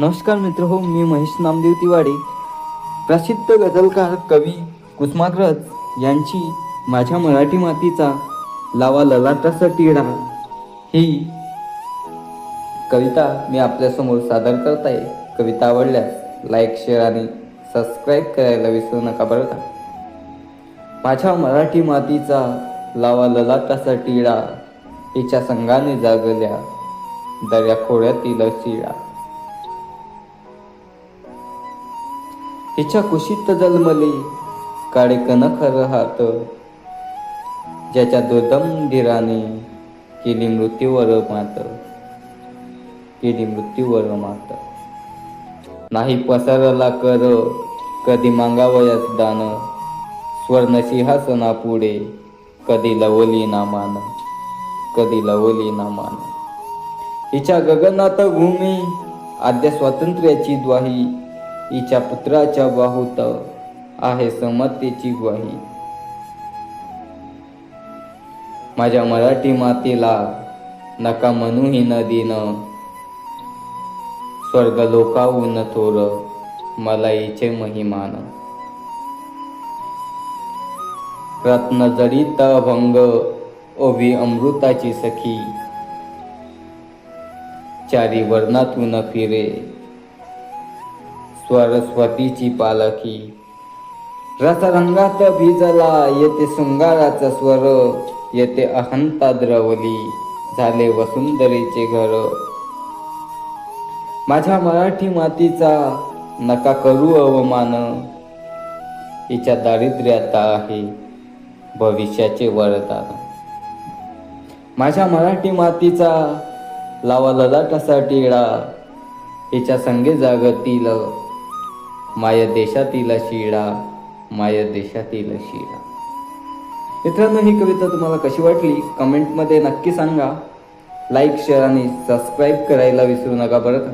नमस्कार मित्र हो मी महेश नामदेव तिवाडे. प्रसिद्ध गझलकार कवी कुसुमाग्रज यांची माझ्या मराठी मातीचा लावा ललाटाचा टिळा ही कविता मी आपल्यासमोर सादर करत आहे. कविता आवडल्यास लाईक शेअर आणि सबस्क्राईब करायला विसरू नका बरं का? माझ्या मराठी मातीचा लावा ललाटाचा टिळा हिच्या संघाने जागल्या दर्या खोऱ्यातील शिळा. हिच्या कुशीत जन्मले. काळे कनखर हात ज्याच्या दुर्दम धीराने केली मृत्यूवर मात. केली मृत्यूवर मात. नाही पसरला कर कधी मागावयास दान. स्वर्ण सिंहासना पुढे कधी लवली ना मान कधी लवली ना मान हिच्या गगनात भूमी आद्य स्वातंत्र्याची द्वाही हिच्या पुत्राच्या बाहूत आहे समतेची ग्वाही. माझ्या मराठी मातेला नका म्हणूही न दिन स्वर्ग लोकाहून थोर मला हिचे महिमान. रत्न जडित भंग ओवी अमृताची सखी. चारी वर्णातून फिरे. स्वरस्वतीची पालखी. रसरंगात भिजला येते शृंगाराचा स्वर येते अहंता द्रवली झाले वसुंधरीचे घर. माझ्या मराठी मातीचा नका करू अवमान. हिच्या दारिद्र्याता आहे भविष्याचे वरदान. माझ्या मराठी मातीचा लावा ललाटासाठी हिच्या संगे जागतील माय देशातील शिळा माय देशातील शिळा. मित्रांनो ही कविता तुम्हाला कशी वाटली? कमेंटमध्ये नक्की सांगा. लाईक शेअर आणि सबस्क्राईब करायला विसरू नका बरं का?